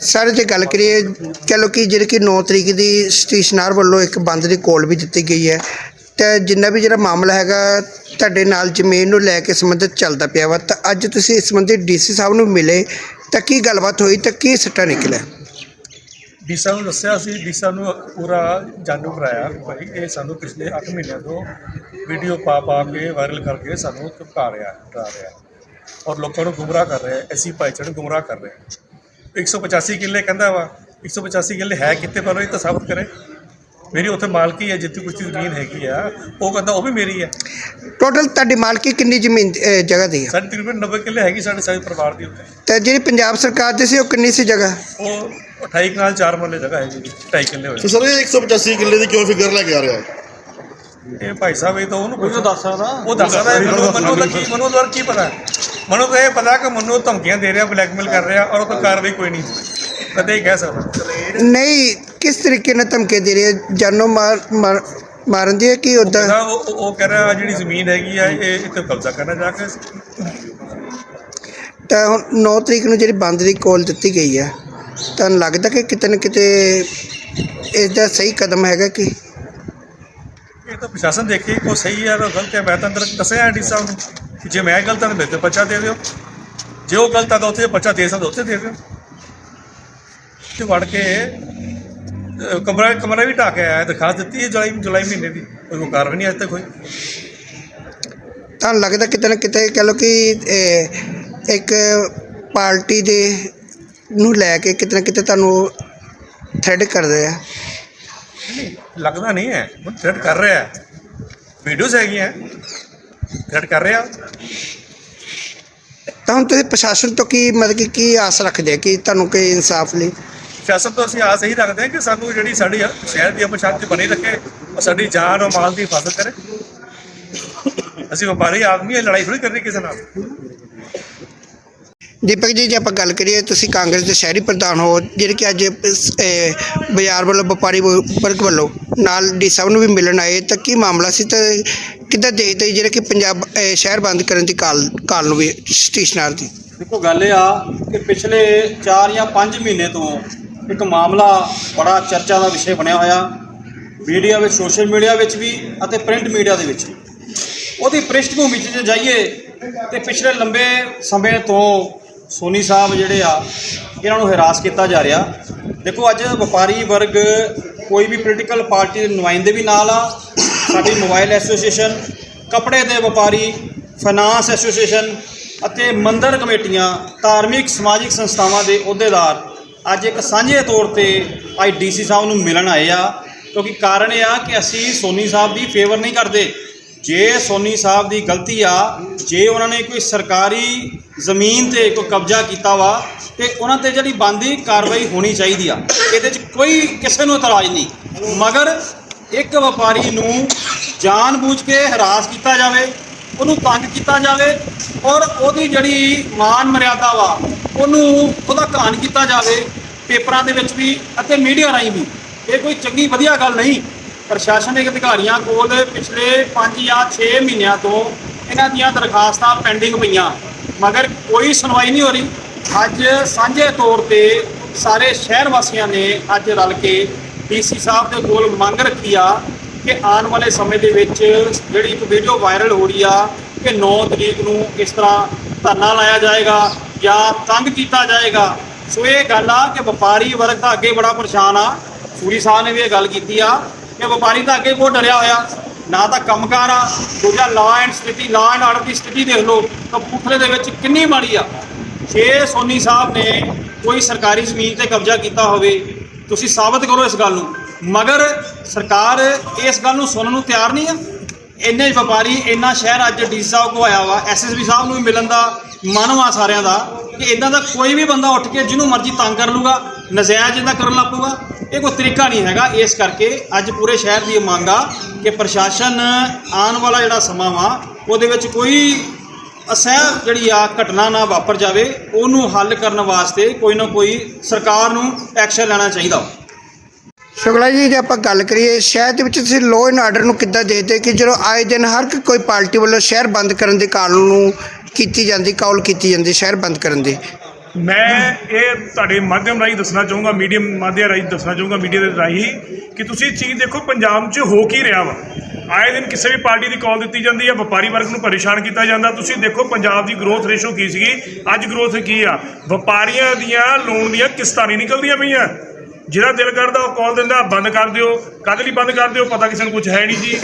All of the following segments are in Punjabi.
ਸਰ, ਜੇ ਗੱਲ ਕਰੀਏ, ਕਹ ਲਓ ਕਿ ਜਿਹੜੀ ਕਿ 9 ਤਰੀਕ ਦੀ ਸਟੇਸ਼ਨਰ ਵੱਲੋਂ ਇੱਕ ਬੰਦ ਦੀ ਕੋਲ ਵੀ ਦਿੱਤੀ ਗਈ ਹੈ, ਤੇ ਜਿੰਨਾ ਵੀ ਜਿਹੜਾ ਮਾਮਲਾ ਹੈਗਾ ਤੁਹਾਡੇ ਨਾਲ ਜ਼ਮੀਨ ਨੂੰ ਲੈ ਕੇ ਸੰਬੰਧਿਤ ਚੱਲਦਾ ਪਿਆ ਵਾ, ਤਾਂ ਅੱਜ ਤੁਸੀਂ ਇਸ ਸੰਬੰਧੀ ਡੀਸੀ ਸਾਹਿਬ ਨੂੰ ਮਿਲੇ, ਤਾਂ ਕੀ ਗੱਲਬਾਤ ਹੋਈ ਤਾਂ ਕੀ ਸੱਟਾ ਨਿਕਲਿਆ? ਡੀ ਸਾਹਿਬ ਨੂੰ ਦੱਸਿਆ ਸੀ ਸਾਹਿਬ ਨੂੰ ਪੂਰਾ ਜਾਣੂ ਕਰਾਇਆ ਭਾਈ ਇਹ ਸਾਨੂੰ ਪਿਛਲੇ 8 ਮਹੀਨਿਆਂ ਤੋਂ ਵੀਡੀਓ ਪਾ ਪਾ ਕੇ ਵਾਇਰਲ ਕਰਕੇ ਸਾਨੂੰ ਧਮਕਾ ਰਿਹਾ ਡਰਾ ਰਿਹਾ। ਔਰ ਲੋਕਾਂ ਨੂੰ ਗੁੰਮਰਾਹ ਕਰ ਰਿਹਾ ਐਸੀ ਭਾਈਚਾਰੇ ਨੂੰ ਗੁੰਮਰਾਹ ਕਰ ਰਿਹਾ 185 ਕਿੱਲੇ ਕਹਿੰਦਾ ਵਾ 185 ਕਿੱਲੇ ਹੈ ਕਿੱਥੇ ਪਰ ਇਹ ਤਾਂ ਸਾਬਤ ਕਰੇ। ਮੇਰੀ ਉੱਥੇ ਮਾਲਕੀ ਹੈ ਜਿੱਥੇ ਕੁਝ ਜ਼ਮੀਨ ਹੈਗੀ ਆ ਉਹ ਕਹਿੰਦਾ ਉਹ ਵੀ ਮੇਰੀ ਹੈ। ਟੋਟਲ ਤੁਹਾਡੀ ਮਾਲਕੀ ਕਿੰਨੀ ਜ਼ਮੀਨ ਅਹ, ਜਗ੍ਹਾ ਦੀ ਹੈ ਸਾਡੀ ਤਕਰੀਬਨ 90 ਕਿੱਲੇ ਹੈਗੀ ਸਾਡੇ ਸਾਰੇ ਪਰਿਵਾਰ ਦੀ ਉੱਤੇ ਤੇ ਜਿਹੜੀ ਪੰਜਾਬ ਸਰਕਾਰ ਦੀ ਸੀ ਉਹ ਕਿੰਨੀ ਸੀ ਜਗ੍ਹਾ? ਉਹ 28 ਕਨਾਲ 4 ਮਰਲੇ ਜਗ੍ਹਾ ਹੈਗੀ ਜੀ 2.5 ਕਿੱਲੇ ਹੋਏ। ਤੇ ਸਰ ਇਹ 185 ਕਿੱਲੇ ਦੀ ਕਿਉਂ ਫਿਗਰ ਲੈ ਕੇ ਆ ਰਿਹਾ ਹੈ ਇਹ ਭਾਈ ਸਾਹਿਬ ਇਹ ਤਾਂ ਉਹਨੂੰ ਉਹ ਪੁੱਛੋ। ਦੱਸ ਸਕਦਾ। ਉਹ ਦੱਸ ਸਕਦਾ ਹੈ, ਮੈਨੂੰ ਮੈਨੂੰ ਦਾ ਕੀ ਮੈਨੂੰ ਦਾ ਕੀ ਪਤਾ। ਮੈਨੂੰ ਤਾਂ ਇਹ ਪਤਾ ਕਿ ਮੈਨੂੰ ਧਮਕੀਆਂ ਦੇ ਰਿਹਾ ਬਲੈਕਮੇਲ ਕਰ ਰਿਹਾ ਔਰ ਉਹ ਕੋਈ ਕਾਰਵਾਈ ਕੋਈ ਨਹੀਂ। ਕਦੇ ਹੀ ਕਹਿ ਸਕਦਾ। ਨਹੀਂ ਕਿਸ ਤਰੀਕੇ ਨਾਲ ਧਮਕੇ ਦੇ ਰਹੇ? ਜਾਨੋਂ ਮਾਰ ਮਾਰ- ਮਾਰਨ ਦੀ ਹੈ ਕਿ ਉਦਾਂ ਉਹ ਉਹ- ਉਹ ਕਹਿ ਰਿਹਾ ਆਹ ਜਿਹੜੀ ਜ਼ਮੀਨ ਹੈਗੀ ਆ ਇਹ ਇੱਥੇ ਕਬਜ਼ਾ ਕਰਨਾ ਜਾ ਕੇ। ਤਾਂ ਹੁਣ 9 ਤਰੀਕ ਨੂੰ ਜਿਹੜੀ ਬੰਦ ਦੀ ਕੋਲ ਦਿੱਤੀ ਗਈ ਹੈ ਤੁਹਾਨੂੰ ਲੱਗਦਾ ਕਿ ਕਿਤੇ ਨਾ ਕਿਤੇ ਇਸ ਦਾ ਸਹੀ ਕਦਮ ਹੈਗਾ ਕਿ? ਇਹ ਤਾਂ ਪ੍ਰਸ਼ਾਸਨ ਦੇਖੇ ਕੋ ਸਹੀ ਹੈ ਤਾਂ ਗਲਤ ਹੈ ਮੈਂ ਤਾਂ ਅੰਦਰ ਦੱਸਿਆ ਡੀ ਸਾਹਿਬ ਨੂੰ। ਕਿ ਜੇ ਮੈਂ ਗਲਤ ਹਾਂ ਤਾਂ ਮੇਰੇ ਤੇ ਬੱਚਾ ਦੇ ਦਿਓ। ਜੇ ਉਹ ਗਲਤ ਆ ਤਾਂ ਉੱਥੇ ਬੱਚਾ ਦੇ ਸਕਦਾ ਉੱਥੇ ਦੇ ਦਿਓ। ਤੇ ਵੜ ਕੇ ਕਮਰਾ ਕਮਰਾ ਵੀ ਢਾਹ ਕੇ ਆਇਆ ਦਿਖਾ ਦਿੱਤੀ ਹੈ ਜੁਲਾਈ ਜੁਲਾਈ ਮਹੀਨੇ ਦੀ। ਕੋਈ ਕਾਰਵਾਈ ਨਹੀਂ ਅਜੇ ਤੱਕ ਹੋਈ। ਤੁਹਾਨੂੰ ਲੱਗਦਾ ਕਿਤੇ ਨਾ ਕਿਤੇ ਕਹ ਲਓ ਕਿ ਇੱਕ ਪਾਰਟੀ ਦੇ ਨੂੰ ਲੈ ਕੇ ਕਿਤੇ ਨਾ ਕਿਤੇ ਤੁਹਾਨੂੰ ਥ੍ਰੈਡ ਕਰਦੇ ਆ ਲੱਗਦਾ ਨਹੀਂ ਹੈ। ਉਹ ਥ੍ਰੈਟ ਕਰ ਰਿਹਾ ਹੈ। ਵੀਡੀਓਜ਼ ਹੈਗੀਆਂ। ਥ੍ਰੈਟ ਕਰ ਰਿਹਾ? ਤਾਂ ਹੁਣ ਤੁਸੀਂ ਪ੍ਰਸ਼ਾਸਨ ਤੋਂ ਕੀ ਮਤਲਬ ਕਿ ਕੀ ਆਸ ਰੱਖਦੇ ਆ ਕਿ ਤੁਹਾਨੂੰ ਕੋਈ ਇਨਸਾਫ ਲਈ ਸਿਆਸਤ ਤੋਂ ਅਸੀਂ ਆਸ ਇਹੀ ਰੱਖਦੇ ਹਾਂ ਕਿ ਸਾਨੂੰ ਜਿਹੜੀ ਸਾਡੀ ਸ਼ਹਿਰ ਦੀ ਅਮਨ ਸ਼ਾਂਤੀ ਬਣੀ ਰੱਖੇ ਸਾਡੀ ਜਾਨ ਔਰ ਮਾਲ ਦੀ ਹਿਫਾਜ਼ਤ ਕਰੇ। ਅਸੀਂ ਵਪਾਰੀ ਆਦਮੀ ਹਾਂ ਲੜਾਈ ਥੋੜੀ ਕਰਨੀ ਕਿਸੇ ਨਾਲ। ਦੀਪਕ ਜੀ ਜੇ ਆਪਾਂ ਗੱਲ ਕਰੀਏ ਤੁਸੀਂ ਕਾਂਗਰਸ ਦੇ ਸ਼ਹਿਰੀ ਪ੍ਰਧਾਨ ਹੋ ਜਿਹੜੇ ਕਿ ਅੱਜ ਇਸ, ਇਹ, ਬਾਜ਼ਾਰ ਵੱਲੋਂ ਵਪਾਰੀ ਵ- ਵਰਗ ਵੱਲੋਂ ਨਾਲ ਡੀ ਸਾਹਿਬ ਨੂੰ ਵੀ ਮਿਲਣ ਆਏ ਤਾਂ ਕੀ ਮਾਮਲਾ ਸੀ? ਤਾਂ ਕਿੱਦਾਂ ਦੇਖਦੇ ਜਿਹੜੇ ਕਿ ਪੰਜਾਬ ਇਹ, ਸ਼ਹਿਰ ਬੰਦ ਕਰਨ ਦੀ ਕਾਲ ਕਾਲ ਨੂੰ ਵੀ ਸਟੇਸ਼ਨਰ ਦੀ? ਦੇਖੋ ਗੱਲ ਇਹ ਆ ਕਿ ਪਿਛਲੇ 4 ਜਾਂ 5 ਮਹੀਨੇ ਤੋਂ ਇੱਕ ਮਾਮਲਾ ਬੜਾ ਚਰਚਾ ਦਾ ਵਿਸ਼ੇ ਬਣਿਆ ਹੋਇਆ ਮੀਡੀਆ ਵਿੱਚ ਸੋਸ਼ਲ ਮੀਡੀਆ ਵਿੱਚ ਵੀ ਅਤੇ ਪ੍ਰਿੰਟ ਮੀਡੀਆ ਦੇ ਵਿੱਚ। ਵੀ ਉਹਦੀ ਪ੍ਰਿਸ਼ਠਭੂਮੀ 'ਚ ਜੇ ਜਾਈਏ ਤੇ ਪਿਛਲੇ ਲੰਬੇ ਸਮੇਂ ਤੋਂ ਸੋਨੀ ਸਾਹਿਬ ਜਿਹੜੇ ਆ, ਇਹਨਾਂ ਨੂੰ ਹਰਾਸ ਕੀਤਾ ਜਾ ਰਿਹਾ। ਦੇਖੋ, ਅੱਜ ਵਪਾਰੀ ਵਰਗ ਕੋਈ ਵੀ ਪੋਲੀਟੀਕਲ ਪਾਰਟੀ ਦੇ ਨੁਮਾਇੰਦੇ ਵੀ ਨਾਲ ਆ। ਸਾਡੀ ਮੋਬਾਈਲ ਐਸੋਸੀਏਸ਼ਨ ਕੱਪੜੇ ਦੇ ਵਪਾਰੀ ਫਾਈਨਾਂਸ ਐਸੋਸੀਏਸ਼ਨ ਅਤੇ ਮੰਦਰ ਕਮੇਟੀਆਂ, ਧਾਰਮਿਕ, ਸਮਾਜਿਕ ਸੰਸਥਾਵਾਂ ਦੇ ਅਹੁਦੇਦਾਰ ਅੱਜ ਇੱਕ ਸਾਂਝੇ ਤੌਰ ਤੇ ਅੱਜ ਡੀਸੀ ਸਾਹਿਬ ਨੂੰ ਮਿਲਣ ਆਏ ਆ। ਕਿਉਂਕਿ ਕਾਰਨ ਇਹ ਆ ਕਿ ਅਸੀਂ ਸੋਨੀ ਸਾਹਿਬ ਦੀ ਫੇਵਰ ਨਹੀਂ ਕਰਦੇ। ਜੇ ਸੋਨੀ ਸਾਹਿਬ ਦੀ ਗਲਤੀ ਆ, ਜੇ ਉਹਨਾਂ ਨੇ ਕੋਈ ਸਰਕਾਰੀ ਜ਼ਮੀਨ ਤੇ ਕੋਈ ਕਬਜ਼ਾ ਕੀਤਾ ਵਾ ਤੇ ਉਹਨਾਂ ਤੇ ਜਿਹੜੀ ਬੰਦੀ ਕਾਰਵਾਈ ਹੋਣੀ ਚਾਹੀਦੀ ਆ, ਇਹਦੇ 'ਚ ਕੋਈ ਕਿਸੇ ਨੂੰ ਇਤਰਾਜ਼ ਨਹੀਂ। ਮਗਰ ਇੱਕ ਵਪਾਰੀ ਨੂੰ ਜਾਣਬੁੱਝ ਕੇ ਹਰਾਸ ਕੀਤਾ ਜਾਵੇ, ਉਹਨੂੰ ਤੰਗ ਕੀਤਾ ਜਾਵੇ ਔਰ ਉਹਦੀ ਜਿਹੜੀ ਮਾਨ ਮਰਿਆਦਾ ਵਾ, ਉਹਨੂੰ ਉਹਦਾ ਘਾਣ ਕੀਤਾ ਜਾਵੇ, ਪੇਪਰਾਂ ਦੇ ਵਿੱਚ ਵੀ ਅਤੇ ਮੀਡੀਆ ਰਾਹੀਂ ਵੀ। ਇਹ ਕੋਈ ਚੰਗੀ ਵਧੀਆ ਗੱਲ ਨਹੀਂ। ਪ੍ਰਸ਼ਾਸਨਿਕ ਅਧਿਕਾਰੀਆਂ ਕੋਲ ਪਿਛਲੇ 5 ਜਾਂ 6 ਮਹੀਨਿਆਂ ਤੋਂ ਇਹਨਾਂ ਦੀਆਂ ਦਰਖਾਸਤਾਂ ਪੈਂਡਿੰਗ ਪਈਆਂ। ਮਗਰ ਕੋਈ ਸੁਣਵਾਈ ਨਹੀਂ ਹੋ ਰਹੀ। ਅੱਜ ਸਾਂਝੇ ਤੌਰ ਤੇ ਸਾਰੇ ਸ਼ਹਿਰ ਵਾਸੀਆਂ ਨੇ ਅੱਜ ਰਲ ਕੇ ਡੀਸੀ ਸਾਹਿਬ ਦੇ ਕੋਲ ਮੰਗ ਰੱਖੀ ਆ ਕਿ ਆਉਣ ਵਾਲੇ ਸਮੇਂ ਦੇ ਵਿੱਚ ਜਿਹੜੀ ਇੱਕ ਵੀਡੀਓ ਵਾਇਰਲ ਹੋ ਰਹੀ ਆ, ਕਿ 9 ਤਰੀਕ ਨੂੰ ਇਸ ਤਰ੍ਹਾਂ ਧਰਨਾ ਲਾਇਆ ਜਾਏਗਾ ਜਾਂ ਤੰਗ ਕੀਤਾ ਜਾਏਗਾ। ਸੋ ਇਹ ਗੱਲ ਆ ਕਿ ਵਪਾਰੀ ਵਰਗ ਤਾਂ ਅੱਗੇ ਬੜਾ ਪਰੇਸ਼ਾਨ ਆ। ਸੂਰੀ ਸਾਹਿਬ ਨੇ ਵੀ ਇਹ ਗੱਲ ਕੀਤੀ ਆ ਕਿ ਵਪਾਰੀ ਤਾਂ ਅੱਗੇ ਬਹੁਤ ਡਰਿਆ ਹੋਇਆ। ਨਾ ਤਾਂ ਕੰਮਕਾਰ ਆ, ਦੂਜਾ ਲਾਅ ਐਂਡ ਸਥਿਤੀ ਲਾਅ ਐਂਡ ਆਰਡਰ ਦੀ ਸਥਿਤੀ ਦੇਖ ਲਓ, ਕਪੂਰਥਲੇ ਦੇ ਵਿੱਚ ਕਿੰਨੀ ਮਾੜੀ ਆ। ਜੇ ਸੋਨੀ ਸਾਹਿਬ ਨੇ ਕੋਈ ਸਰਕਾਰੀ ਜ਼ਮੀਨ ਤੇ ਕਬਜ਼ਾ ਕੀਤਾ ਹੋਵੇ, ਤੁਸੀਂ ਸਾਬਤ ਕਰੋ ਇਸ ਗੱਲ ਨੂੰ। ਮਗਰ ਸਰਕਾਰ ਇਸ ਗੱਲ ਨੂੰ ਸੁਣਨ ਨੂੰ ਤਿਆਰ ਨਹੀਂ ਆ। ਇੰਨੇ ਵਪਾਰੀ, ਇੰਨਾ ਸ਼ਹਿਰ ਅੱਜ ਡੀ ਸਾਹਿਬ ਕੋ ਆਇਆ ਵਾ ਐਸਐਸਬੀ ਸਾਹਿਬ ਨੂੰ ਵੀ ਮਿਲਣ ਦਾ ਮਨ ਵਾ ਸਾਰਿਆਂ ਦਾ। ਕਿ ਇਦਾਂ ਦਾ ਕੋਈ ਵੀ ਬੰਦਾ ਉੱਠ ਕੇ ਜਿਹਨੂੰ ਮਰਜ਼ੀ ਤੰਗ ਕਰ ਲੂਗਾ ਨਜਾਇਜ਼ ਇਦਾਂ ਕਰਨ ਲੱਗ ਪਊਗਾ, ਇਹ ਕੋਈ ਤਰੀਕਾ ਨਹੀਂ ਹੈਗਾ। ਇਸ ਕਰਕੇ ਅੱਜ ਪੂਰੇ ਸ਼ਹਿਰ ਦੀ ਇਹ ਮੰਗ ਆ ਕਿ ਪ੍ਰਸ਼ਾਸਨ ਆਉਣ ਵਾਲਾ ਜਿਹੜਾ ਸਮਾਂ ਵਾ, ਉਹਦੇ ਵਿੱਚ ਕੋਈ ਅਸਹਿ ਜਿਹੜੀ ਆ ਘਟਨਾ ਨਾ ਵਾਪਰ ਜਾਵੇ, ਉਹਨੂੰ ਹੱਲ ਕਰਨ ਵਾਸਤੇ ਕੋਈ ਨਾ ਕੋਈ ਸਰਕਾਰ ਨੂੰ ਐਕਸ਼ਨ ਲੈਣਾ ਚਾਹੀਦਾ। ਸ਼ੁਕਲਾ ਜੀ, ਜੇ ਆਪਾਂ ਗੱਲ ਕਰੀਏ, ਸ਼ਹਿਰ ਦੇ ਵਿੱਚ ਤੁਸੀਂ ਲੋ ਐਂਡ ਆਰਡਰ ਨੂੰ ਕਿੱਦਾਂ ਦੇਖਦੇ ਕਿ ਜਦੋਂ ਆਏ ਦਿਨ ਹਰ ਕੋਈ ਪਾਰਟੀ ਵੱਲੋਂ ਸ਼ਹਿਰ ਬੰਦ ਕਰਨ ਦੇ ਕਾਰਨ ਨੂੰ ਕੀਤੀ ਜਾਂਦੀ ਕਾਲ ਕੀਤੀ ਜਾਂਦੀ ਸ਼ਹਿਰ ਬੰਦ ਕਰਨ ਦੀ। ਮੈਂ ਇਹ ਤੁਹਾਡੇ ਮਾਧਿਅਮ ਰਾਹੀਂ ਦੱਸਣਾ ਚਾਹੂੰਗਾ ਮੀਡੀਅਮ ਮਾਧਿਅਮ ਰਾਹੀਂ ਦੱਸਣਾ ਚਾਹੂੰਗਾ ਮੀਡੀਆ ਦੇ ਰਾਹੀਂ ਕਿ ਤੁਸੀਂ ਚੀਜ਼ ਦੇਖੋ ਪੰਜਾਬ 'ਚ ਹੋ ਕੀ ਰਿਹਾ ਵਾ। ਆਏ ਦਿਨ ਕਿਸੇ ਵੀ ਪਾਰਟੀ ਦੀ ਕਾਲ ਦਿੱਤੀ ਜਾਂਦੀ ਹੈ ਵਪਾਰੀ ਵਰਗ ਨੂੰ ਪਰੇਸ਼ਾਨ ਕੀਤਾ ਜਾਂਦਾ। ਤੁਸੀਂ ਦੇਖੋ ਪੰਜਾਬ ਦੀ ਗਰੋਥ ਰੇਸ਼ੋ ਕੀ ਸੀਗੀ ਅੱਜ ਗਰੋਥ ਕੀ ਆ? ਵਪਾਰੀਆਂ ਦੀਆਂ ਲੋਨ ਦੀਆਂ ਕਿਸ਼ਤਾਂ ਨਹੀਂ ਨਿਕਲਦੀਆਂ ਪਈਆਂ। ਜਿਹੜਾ ਦਿਲ ਕਰਦਾ ਉਹ ਕਾਲ ਦਿੰਦਾ ਬੰਦ ਕਰ ਦਿਓ। ਕਦ ਲਈ ਬੰਦ ਕਰ ਦਿਓ ਪਤਾ ਕਿਸੇ ਨੂੰ ਕੁਝ ਹੈ ਨਹੀਂ ਜੀ।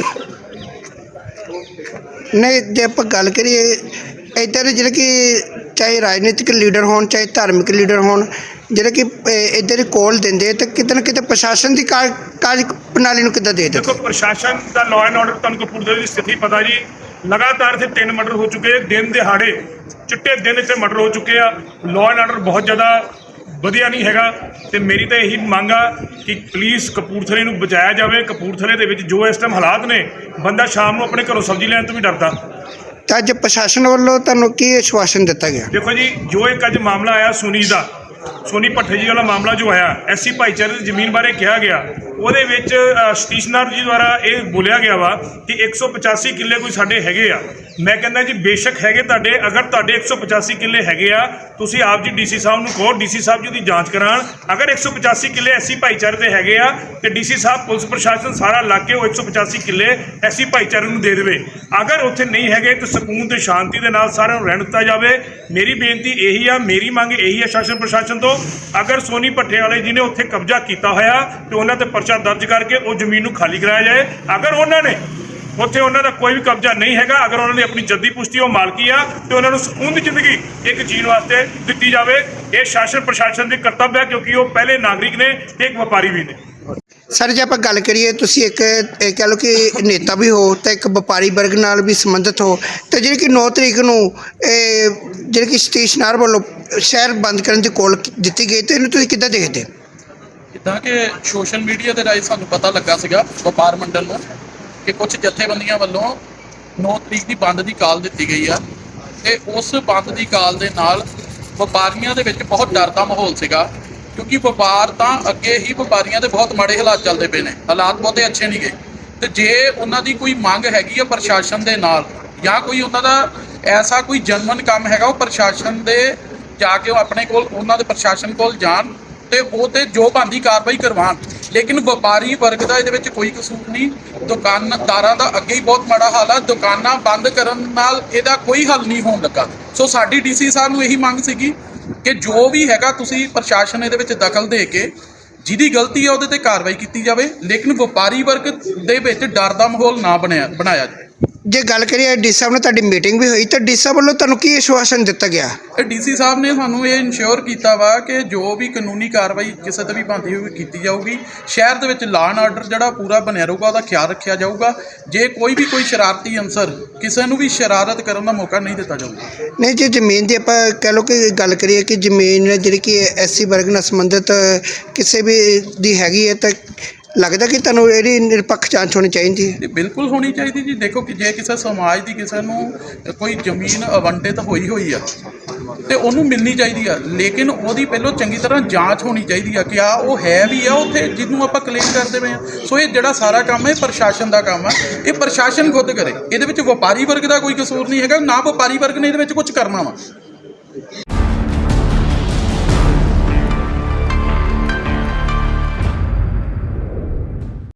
ਨਹੀਂ ਜੇ ਆਪਾਂ ਗੱਲ ਕਰੀਏ ਇੱਧਰ ਜਿਹੜੇ ਕਿ ਚਾਹੇ ਰਾਜਨੀਤਿਕ ਲੀਡਰ ਹੋਣ, ਚਾਹੇ ਧਾਰਮਿਕ ਲੀਡਰ ਹੋਣ, ਜਿਹੜੇ ਕਿ ਇੱਧਰ ਦੇ ਕੋਲ ਦਿੰਦੇ ਤੇ ਕਿਤੇ ਨਾ ਕਿਤੇ ਪ੍ਰਸ਼ਾਸਨ ਦੀ ਕਾਰ, ਕਾਰਜ ਪ੍ਰਣਾਲੀ ਨੂੰ ਕਿੱਦਾਂ ਦੇ ਦੇਖੋ ਦਿੱਤੇ ਪ੍ਰਸ਼ਾਸਨ ਦਾ ਲਾਅ ਐਂਡ ਆਰਡਰ ਤੁਹਾਨੂੰ ਕਪੂਰਥਲੇ ਦੀ ਸਥਿਤੀ ਪਤਾ ਜੀ। ਲਗਾਤਾਰ ਇੱਥੇ ਤਿੰਨ ਮਰਡਰ ਹੋ ਚੁੱਕੇ ਦਿਨ ਦਿਹਾੜੇ ਚਿੱਟੇ ਦਿਨ ਇੱਥੇ ਮਰਡਰ ਹੋ ਚੁੱਕੇ ਆ। ਲਾਅ ਐਂਡ ਆਰਡਰ ਬਹੁਤ ਜ਼ਿਆਦਾ ਵਧੀਆ ਨਹੀਂ ਹੈਗਾ, ਤੇ ਮੇਰੀ ਤਾਂ ਇਹੀ ਮੰਗ ਆ ਕਿ ਪਲੀਜ਼ ਕਪੂਰਥਲੇ ਨੂੰ ਬਚਾਇਆ ਜਾਵੇ। ਕਪੂਰਥਲੇ ਦੇ ਵਿੱਚ ਜੋ ਇਸ ਟਾਈਮ ਹਾਲਾਤ ਨੇ, ਬੰਦਾ ਸ਼ਾਮ ਨੂੰ ਆਪਣੇ ਘਰੋਂ ਸਬਜ਼ੀ ਲੈਣ ਤੋਂ ਵੀ ਡਰਦਾ। ਤਾਂ ਅੱਜ ਪ੍ਰਸ਼ਾਸਨ ਵੱਲੋਂ ਤੁਹਾਨੂੰ ਕੀ ਆਸ਼ਵਾਸਨ ਦਿੱਤਾ ਗਿਆ? ਦੇਖੋ ਜੀ, ਜੋ ਇੱਕ ਅੱਜ ਮਾਮਲਾ ਆਇਆ ਸੋਨੀ ਦਾ, ਸੋਨੀ ਭੱਠੇ ਜੀ ਵਾਲਾ ਮਾਮਲਾ ਜੋ ਆਇਆ, ਐਸਸੀ ਭਾਈਚਾਰੇ ਦੀ ਜ਼ਮੀਨ ਬਾਰੇ ਕਿਹਾ ਗਿਆ। ਉਹਦੇ ਵਿੱਚ ਅ, ਸਤੀਸ਼ ਨਾਥ ਜੀ ਦੁਆਰਾ ਇਹ ਬੋਲਿਆ ਗਿਆ ਵਾ ਕਿ 185 ਕਿੱਲੇ ਕੋਈ ਸਾਡੇ ਹੈਗੇ ਆ। ਮੈਂ ਕਹਿੰਦਾ ਜੀ ਬੇਸ਼ੱਕ ਹੈਗੇ ਤੁਹਾਡੇ ਅਗਰ ਤੁਹਾਡੇ 185 ਕਿੱਲੇ ਹੈਗੇ ਆ ਤੁਸੀਂ ਆਪ ਜੀ ਡੀਸੀ ਸਾਹਿਬ ਨੂੰ ਕਹੋ ਡੀਸੀ ਸਾਹਿਬ ਜੀ ਉਹਦੀ ਜਾਂਚ ਕਰਾਉਣ ਅਗਰ 185 ਕਿੱਲੇ ਐਸੀ ਭਾਈਚਾਰੇ ਦੇ ਹੈਗੇ ਆ ਤੇ ਡੀਸੀ ਸਾਹਿਬ ਪੁਲਿਸ ਪ੍ਰਸ਼ਾਸਨ ਸਾਰਾ ਲਾ ਕੇ ਉਹ 185 ਕਿੱਲੇ ਐਸੀ ਭਾਈਚਾਰੇ ਨੂੰ ਦੇ ਦੇਵੇ। ਅਗਰ ਉੱਥੇ ਨਹੀਂ ਹੈਗੇ ਤਾਂ ਸਕੂਨ ਤੇ ਸ਼ਾਂਤੀ ਦੇ ਨਾਲ ਸਾਰਿਆਂ ਨੂੰ ਰਹਿਣ ਦਿੱਤਾ ਜਾਵੇ। ਮੇਰੀ ਬੇਨਤੀ ਇਹੀ ਆ ਮੇਰੀ ਮੰਗ ਇਹੀ ਆ ਸ਼ਾਸਨ ਪ੍ਰਸ਼ਾਸਨ ਤੋਂ। ਅਗਰ ਸੋਨੀ ਭੱਠੇ ਵਾਲੇ ਜੀ ਨੇ ਉੱਥੇ ਕਬਜ਼ਾ ਕੀਤਾ ਹੋਇਆ ਤੇ ਉਹਨਾਂ ਤੇ ਪਰਚਾ ਦਰਜ ਕਰਕੇ ਉਹ ਜ਼ਮੀਨ ਨੂੰ ਖਾਲੀ ਕਰਾਇਆ ਜਾਏ। ਅਗਰ ਉਹਨਾਂ ਨੇ ਉੱਥੇ ਉਹਨਾਂ ਦਾ ਕੋਈ ਵੀ ਕਬਜ਼ਾ ਨਹੀਂ ਹੈਗਾ, ਅਗਰ ਉਹਨਾਂ ਦੀ ਆਪਣੀ ਜੱਦੀ ਪੁਸ਼ਤੀ, ਉਹ ਮਾਲਕੀ ਆ, ਤੇ ਉਹਨਾਂ ਨੂੰ ਸਕੂਨ ਦੀ ਜ਼ਿੰਦਗੀ ਇੱਕ ਜੀਣ ਵਾਸਤੇ ਦਿੱਤੀ ਜਾਵੇ। ਇਹ ਸ਼ਾਸਨ ਪ੍ਰਸ਼ਾਸਨ ਦੀ ਕਰਤੱਵ ਹੈ, ਕਿਉਂਕਿ ਉਹ ਪਹਿਲੇ ਨਾਗਰਿਕ ਨੇ ਤੇ ਇੱਕ ਵਪਾਰੀ ਵੀ ਨੇ। ਸਰ, ਜੇ ਆਪਾਂ ਗੱਲ ਕਰੀਏ, ਤੁਸੀਂ ਇੱਕ, ਇਹ ਕਹਿ ਲਓ ਕਿ ਨੇਤਾ ਵੀ ਹੋ ਤੇ ਇੱਕ ਵਪਾਰੀ ਵਰਗ ਨਾਲ ਵੀ ਸੰਬੰਧਿਤ ਹੋ, ਤੇ ਜਿਹੜੀ ਕਿ 9 ਤਰੀਕ ਨੂੰ ਇਹ ਜਿਹੜੀ ਕਿ ਸਤੀਸ਼ ਨਾਰ ਵੱਲੋਂ ਸ਼ਹਿਰ ਬੰਦ ਕਰਨ ਦੀ ਕੋਲ ਦਿੱਤੀ ਗਈ, ਤੇ ਇਹਨੂੰ ਤੁਸੀਂ ਕਿੱਦਾਂ ਦੇਖਦੇ ਹੋ? ਜਿੱਦਾਂ ਕਿ ਸੋਸ਼ਲ ਮੀਡੀਆ ਦੇ ਰਾਹੀਂ ਸਾਨੂੰ ਪਤਾ ਲੱਗਾ ਸੀਗਾ ਵਪਾਰ ਮੰਡਲ ਨੂੰ ਕਿ ਕੁਝ ਜਥੇਬੰਦੀਆਂ ਵੱਲੋਂ 9 ਤਰੀਕ ਦੀ ਬੰਦ ਦੀ ਕਾਲ ਦਿੱਤੀ ਗਈ ਆ ਤੇ ਉਸ ਬੰਦ ਦੀ ਕਾਲ ਦੇ ਨਾਲ ਵਪਾਰੀਆਂ ਦੇ ਵਿੱਚ ਬਹੁਤ ਡਰ ਦਾ ਮਾਹੌਲ ਸੀਗਾ ਕਿਉਂਕਿ ਵਪਾਰ ਤਾਂ ਅੱਗੇ ਹੀ ਵਪਾਰੀਆਂ ਦੇ ਬਹੁਤ ਮਾੜੇ ਹਾਲਾਤ ਚੱਲਦੇ ਪਏ ਨੇ, ਹਾਲਾਤ ਬਹੁਤੇ ਅੱਛੇ ਨਹੀਂ ਗਏ। ਤੇ ਜੇ ਉਹਨਾਂ ਦੀ ਕੋਈ ਮੰਗ ਹੈਗੀ ਆ ਪ੍ਰਸ਼ਾਸਨ ਦੇ ਨਾਲ ਜਾਂ ਕੋਈ ਉਹਨਾਂ ਦਾ ਐਸਾ ਕੋਈ ਜਨਮਨ ਕੰਮ ਹੈਗਾ ਉਹ ਪ੍ਰਸ਼ਾਸਨ ਦੇ ਜਾ ਕੇ ਉਹ ਆਪਣੇ ਕੋਲ, ਉਹਨਾਂ ਦੇ ਪ੍ਰਸ਼ਾਸਨ ਕੋਲ ਜਾਣ ਤੇ ਉਹ ਤੇ ਜੋ ਬੰਦੀ ਕਾਰਵਾਈ ਕਰਵਾਉਣ। ਲੇਕਿਨ ਵਪਾਰੀ ਵਰਗ ਦਾ ਇਹਦੇ ਵਿੱਚ ਕੋਈ ਕਸੂਰ ਨਹੀਂ। ਦੁਕਾਨਦਾਰਾਂ ਦਾ ਅੱਗੇ ਹੀ ਬਹੁਤ ਮਾੜਾ ਹਾਲ ਆ। ਦੁਕਾਨਾਂ ਬੰਦ ਕਰਨ ਨਾਲ ਇਹਦਾ ਕੋਈ ਹੱਲ ਨਹੀਂ ਹੋਣ ਲੱਗਾ। ਸੋ ਸਾਡੀ ਡੀਸੀ ਸਾਹਿਬ ਨੂੰ ਇਹੀ ਮੰਗ ਸੀਗੀ ਕਿ ਜੋ ਵੀ ਹੈਗਾ ਤੁਸੀਂ ਪ੍ਰਸ਼ਾਸਨ ਇਹਦੇ ਵਿੱਚ ਦਖਲ ਦੇ ਕੇ ਜਿਹਦੀ ਗਲਤੀ ਹੈ ਉਹਦੇ ਤੇ ਕਾਰਵਾਈ ਕੀਤੀ ਜਾਵੇ। ਲੇਕਿਨ ਵਪਾਰੀ ਵਰਗ ਦੇ ਵਿੱਚ ਡਰ ਦਾ ਮਾਹੌਲ ਨਾ ਬਣਿਆ ਬਣਾਇਆ ਜਾਵੇ। ਜੇ ਗੱਲ ਕਰੀਏ ਡੀ ਸਾਹਿਬ ਨਾਲ ਤੁਹਾਡੀ ਮੀਟਿੰਗ ਵੀ ਹੋਈ ਤਾਂ ਡੀ ਸਾਹਿਬ ਵੱਲੋਂ ਤੁਹਾਨੂੰ ਕੀ ਆਸ਼ਵਾਸਨ ਦਿੱਤਾ ਗਿਆ? ਇਹ ਡੀਸੀ ਸਾਹਿਬ ਨੇ ਸਾਨੂੰ ਇਹ ਇਨਸ਼ੋਰ ਕੀਤਾ ਵਾ ਕਿ ਜੋ ਵੀ ਕਾਨੂੰਨੀ ਕਾਰਵਾਈ ਕਿਸੇ ਤੇ ਵੀ ਬਣਦੀ ਹੋਵੇ ਕੀਤੀ ਜਾਊਗੀ ਸ਼ਹਿਰ ਦੇ ਵਿੱਚ ਲਾਅ ਐਂਡ ਆਰਡਰ ਜਿਹੜਾ ਪੂਰਾ ਬਣਿਆ ਰਹੂਗਾ ਉਹਦਾ ਖਿਆਲ ਰੱਖਿਆ ਜਾਊਗਾ। ਜੇ ਕੋਈ ਵੀ ਕੋਈ ਸ਼ਰਾਰਤੀ ਅਨਸਰ ਕਿਸੇ ਨੂੰ ਵੀ ਸ਼ਰਾਰਤ ਕਰਨ ਦਾ ਮੌਕਾ ਨਹੀਂ ਦਿੱਤਾ ਜਾਊਗਾ। ਨਹੀਂ ਜੇ ਜ਼ਮੀਨ ਦੀ ਆਪਾਂ ਕਹਿ ਲਓ ਕਿ ਗੱਲ ਕਰੀਏ ਕਿ ਜ਼ਮੀਨ ਜਿਹੜੀ ਕਿ ਐਸਸੀ ਵਰਗ ਨਾਲ ਸੰਬੰਧਿਤ ਕਿਸੇ ਵੀ ਦੀ ਹੈਗੀ ਹੈ ਤਾਂ ਲੱਗਦਾ ਕਿ ਤੁਹਾਨੂੰ ਇਹਦੀ ਨਿਰਪੱਖ ਜਾਂਚ ਹੋਣੀ ਚਾਹੀਦੀ ਹੈ? ਇਹ ਬਿਲਕੁਲ ਹੋਣੀ ਚਾਹੀਦੀ ਜੀ। ਦੇਖੋ ਕਿ ਜੇ ਕਿਸੇ ਸਮਾਜ ਦੀ ਕਿਸੇ ਨੂੰ ਕੋਈ ਜ਼ਮੀਨ ਅਵੰਟਿਤ ਹੋਈ ਹੋਈ ਆ, ਤੇ ਉਹਨੂੰ ਮਿਲਣੀ ਚਾਹੀਦੀ ਆ। ਲੇਕਿਨ ਉਹਦੀ ਪਹਿਲਾਂ ਚੰਗੀ ਤਰ੍ਹਾਂ ਜਾਂਚ ਹੋਣੀ ਚਾਹੀਦੀ ਆ ਕਿ ਆ, ਉਹ ਹੈ ਵੀ ਆ ਉੱਥੇ ਜਿਹਨੂੰ ਆਪਾਂ ਕਲੇਮ ਕਰਦੇ ਪਏ ਆ। ਸੋ ਇਹ ਜਿਹੜਾ ਸਾਰਾ ਕੰਮ ਹੈ, ਇਹ ਪ੍ਰਸ਼ਾਸਨ ਦਾ ਕੰਮ ਆ। ਇਹ ਪ੍ਰਸ਼ਾਸਨ ਖੁਦ ਕਰੇ। ਇਹਦੇ ਵਿੱਚ ਵਪਾਰੀ ਵਰਗ ਦਾ ਕੋਈ ਕਸੂਰ ਨਹੀਂ ਹੈਗਾ। ਨਾ ਵਪਾਰੀ ਵਰਗ ਨੇ ਇਹਦੇ ਵਿੱਚ ਕੁਝ ਕਰਨਾ ਵਾ।